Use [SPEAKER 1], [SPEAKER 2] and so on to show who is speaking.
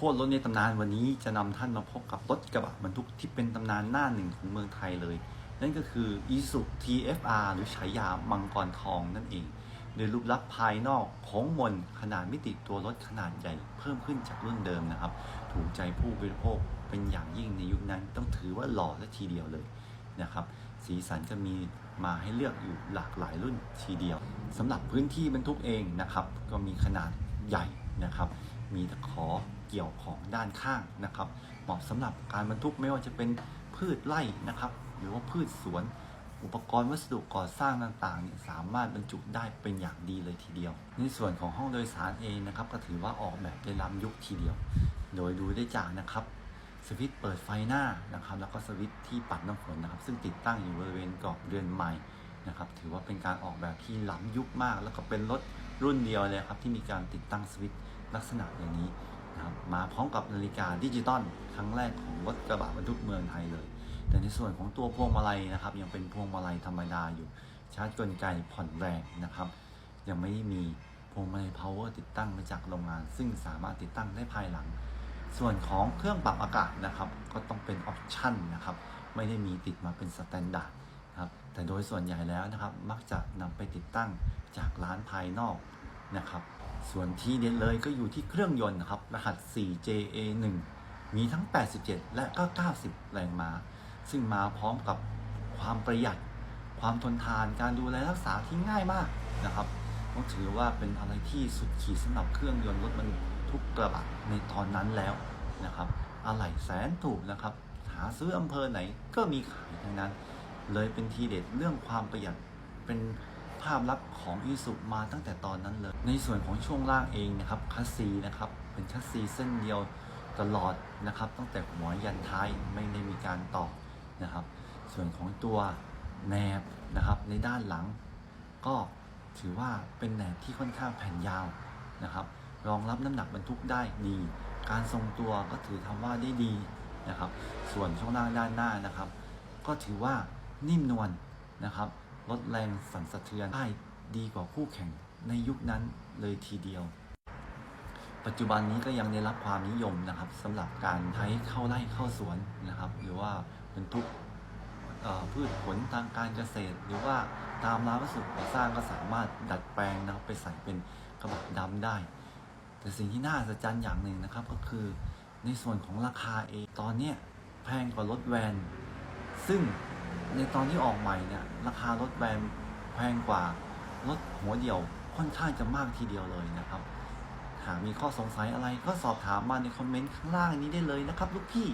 [SPEAKER 1] คตรรถในตำนานวันนี้จะนำท่านมาพบกับรถกระบะบรรทุกที่เป็นตำนานหน้าหนึ่งของเมืองไทยเลย นั่นก็คือ i s u TFR หรือฉายามังกรทองนั่นเอง โดยรูปลักษณ์ภายนอกโค้งมนขนาดมิติตัวรถขนาดใหญ่เพิ่มขึ้นจากรุ่นเดิมนะครับ ถูกใจผู้บริโภคเป็นอย่างยิ่งในยุคนั้นต้องถือว่าหล่อและทีเดียวเลยนะครับ สีสันจะมีมาให้เลือกอยู่หลากหลายรุ่นทีเดียวสำหรับพื้นที่บรรทุกเองนะครับ ก็มีขนาดใหญ่นะครับ มีตะขอเกี่ยวของด้านข้างนะครับ เหมาะสำหรับการบรรทุกไม่ว่าจะเป็นพืชไร่นะครับ หรือว่าพืชสวน อุปกรณ์วัสดุก่อสร้างต่างๆเนี่ยสามารถบรรจุได้เป็นอย่างดีเลยทีเดียว ในส่วนของห้องโดยสารเองนะครับ ก็ถือว่าออกแบบได้ล้ำยุคทีเดียว โดยดูได้จากนะครับสวิตช์เปิดไฟหน้านะครับ แล้วก็สวิตช์ที่ปัดน้ำฝนนะครับ ซึ่งติดตั้งอยู่บริเวณกรอบเรือนไม้นะครับ ถือว่าเป็นการออกแบบที่ล้ำยุคมาก แล้วก็เป็นรถรุ่นเดียวเลยครับที่มีการติดตั้งสวิตช์ ลักษณะอย่างนี้นะครับมาพร้อมกับนาฬิกาดิจิตอลครั้งแรกของรถกระบะบรรทุกเมืองไทยเลย แต่ในส่วนของตัวพวงมาลัยนะครับ ยังเป็นพวงมาลัยธรรมดาอยู่ชาร์จกลไกผ่อนแรงนะครับ ยังไม่มีพวงมาลัย power ติดตั้งมาจากโรงงาน ซึ่งสามารถติดตั้งได้ภายหลัง ส่วนของเครื่องปรับอากาศนะครับ ก็ต้องเป็นออปชั่นนะครับ ไม่ได้มีติดมาเป็นสแตนดาร์ดนะครับแต่โดยส่วนใหญ่แล้วนะครับ มักจะนำไปติดตั้งจากร้านภายนอก นะครับส่วนที่เด็ดเลยก็อยู่ที่เครื่องยนต์นะครับ รหัส 4JA1 มีทั้ง 87 และก็ 90 แรงม้า ซึ่งมาพร้อมกับความประหยัด ความทนทาน การดูแลรักษาที่ง่ายมากนะครับต้องถือว่าเป็นอะไรที่สุดขีดสำหรับเครื่องยนต์รถบรรทุกกระบะในตอนนั้นแล้วนะครับ อะไหล่แสนถูกนะครับ หาซื้ออำเภอไหนก็มีขายทั้งนั้น เลยเป็นทีเด็ดเรื่องความประหยัดเป็น ภาพลักษณ์ของอีสุมาตั้งแต่ตอนนั้นเลย ในส่วนของช่วงล่างเองนะครับคัสซีนะครับเป็นคัสซีเส้นเดียวตลอดนะครับ ตั้งแต่หัวยันท้ายไม่ได้มีการต่อนะครับ ส่วนของตัวแหนบนะครับในด้านหลัง ก็ถือว่าเป็นแหนบที่ค่อนข้างแผ่นยาวนะครับ รองรับน้ำหนักบรรทุกได้ดี การทรงตัวก็ถือทำว่าได้ดีนะครับ ส่วนช่วงล่างด้านหน้านะครับ ก็ถือว่านิ่มนวลนะครับ ลดแรงสั่นสะเทือนได้ดีกว่าคู่แข่งในยุคนั้นเลยทีเดียว ปัจจุบันนี้ก็ยังได้รับความนิยมนะครับสำหรับการใช้เข้าไร่เข้าสวนนะครับ หรือว่าบรรทุกพืชผลทางการเกษตร หรือว่าตามร้านวัสดุก่อสร้างก็สามารถดัดแปลงนะครับไปใส่เป็นกระบะดำได้ แต่สิ่งที่น่าสะใจอย่างหนึ่งนะครับก็คือในส่วนของราคาเองตอนนี้แพงกว่ารถแวน ซึ่ง ในตอนที่ออกใหม่เนี่ย ราคารถแบรนด์แพงกว่ารถหัวเดี่ยวค่อนข้างจะมากทีเดียวเลยนะครับ หากมีข้อสงสัยอะไรก็สอบถามมาในคอมเมนต์ข้างล่างนี้ได้เลยนะครับ ลูกพี่